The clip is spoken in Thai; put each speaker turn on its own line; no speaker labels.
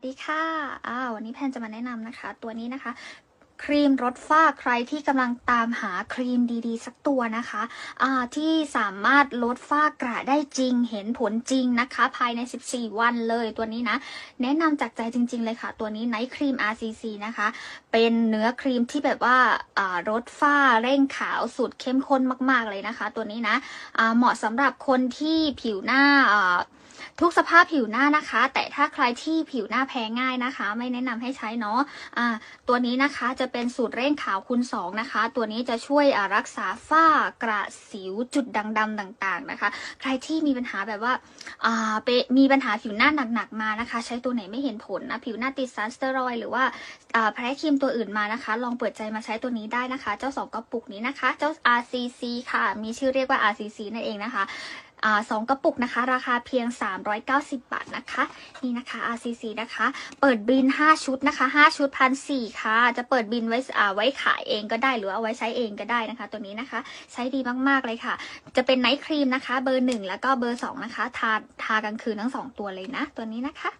สวัสดีค่ะอ่าวันนี้แพนจะมาแนะนำนะคะ ตัวนี้นะคะ ครีมลดฝ้าใครที่กำลังตามหาครีมดีๆ สักตัวนะคะอ่าที่สามารถลดฝ้ากระได้จริง เห็นผลจริงนะคะ ภายใน 14 วันเลยตัวนี้นะ แนะนำจากใจจริง ๆ เลยค่ะ ตัวนี้ไนท์ครีม RCC นะคะ เป็นเนื้อครีมที่แบบว่าอ่าลดฝ้าเร่งขาวสูตรเข้มข้นมาก ๆเลยนะคะ ตัวนี้นะอ่าเหมาะสำหรับคนที่ผิวหน้าอ่า ทุกสภาพผิวหน้านะคะ แต่ถ้าใครที่ผิวหน้าแพ้ง่ายนะคะ ไม่แนะนำให้ใช้เนาะอ่าตัวนี้นะคะจะเป็นสูตรเร่งขาวคูณ2นะคะ ตัวนี้จะช่วยรักษาฝ้ากระสิวจุดด่างดำต่างๆนะคะ ใครที่มีปัญหาแบบว่าาเปมีปัญหาผิวหน้าหนักๆมานะคะ ใช้ตัวไหนไม่เห็นผลนะผิวหน้าติดสารสเตียรอยหรือว่าแพ้ครีมตัวอื่นมานะคะ ลองเปิดใจมาใช้ตัวนี้ได้นะคะ เจ้าสองกระปุกนี้นะคะ เจ้า RCC ค่ะ มีชื่อเรียกว่า RCC นั่นเองนะคะ สองกระปุกนะคะ ราคาเพียง 390 บาทนะคะ นี่นะคะ RCC นะคะ เปิดบิน 5 ชุดนะคะ 5 ชุดพันสี่ค่ะ จะเปิดบินไว้อ่าไว้ขายเองก็ได้หรือเอาไว้ใช้เองก็ได้นะคะ ตัวนี้นะคะ ใช้ดีมากๆเลยค่ะ จะเป็นไนท์ครีมนะคะ เบอร์ 1 แล้วก็เบอร์ 2 นะคะ ทาทากลางคืนทั้ง 2 ตัวเลยนะ ตัวนี้นะคะ